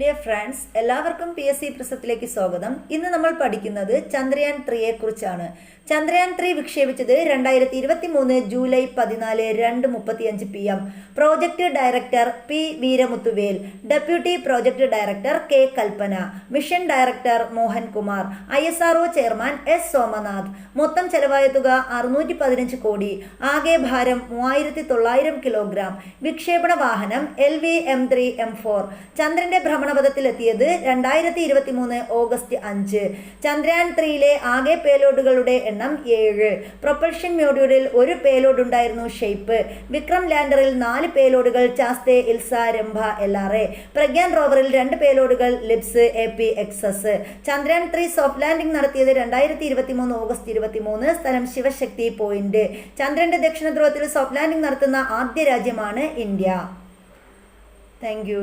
Dear friends എല്ലാവർക്കും P S C പ്രസത്തിലേക്ക് സ്വാഗതം. ഇന്ന് നമ്മൾ പഠിക്കുന്നത് ചന്ദ്രയാൻ ത്രീയെ കുറിച്ചാണ്. ചന്ദ്രയാൻ ത്രീ വിക്ഷേപിച്ചത് രണ്ടായിരത്തി ഇരുപത്തി മൂന്ന് ജൂലൈ പതിനാല് രണ്ട് മുപ്പത്തിയഞ്ച് P M project director P Veeramuthuvel deputy project director K Kalpana mission director Mohankumar I S R chairman S Somanath. മൊത്തം ചെലവായ തുക അറുന്നൂറ്റി പതിനഞ്ച് കോടി. ആകെ ഭാരം മൂവായിരത്തി തൊള്ളായിരം കിലോഗ്രാം. വിക്ഷേപണ വാഹനം L V M three M four ചന്ദ്രന്റെ ഭ്രമണപഥത്തിലെത്തിയത് രണ്ടായിരത്തി ഇരുപത്തി മൂന്ന് ഓഗസ്റ്റ് അഞ്ച്. ചന്ദ്രയാൻ ത്രീയിലെ ആകെ പേലോഡുകളുടെ എണ്ണം ഏഴ്. പ്രൊപ്പൽഷൻ മോഡ്യൂളിൽ ഒരു പേലോഡ് ഉണ്ടായിരുന്നു ഷെയ്പ്പ്. വിക്രം ലാൻഡറിൽ നാല് പേലോഡുകൾ ChaSTE ILSA RAMBHA L R A. Pragyan rover രണ്ട് പേലോഡുകൾ LIBS A P X S. Chandrayaan three soft landing നടത്തിയത് രണ്ടായിരത്തി ഇരുപത്തി മൂന്ന് ഓഗസ്റ്റ് ഇരുപത്തി മൂന്ന് സ്ഥലം ശിവശക്തി പോയിന്റ്. ചന്ദ്രന്റെ ദക്ഷിണ ധ്രുവത്തിൽ സോഫ്റ്റ് ലാൻഡിംഗ് നടത്തുന്ന ആദ്യ രാജ്യമാണ് ഇന്ത്യ. താങ്ക്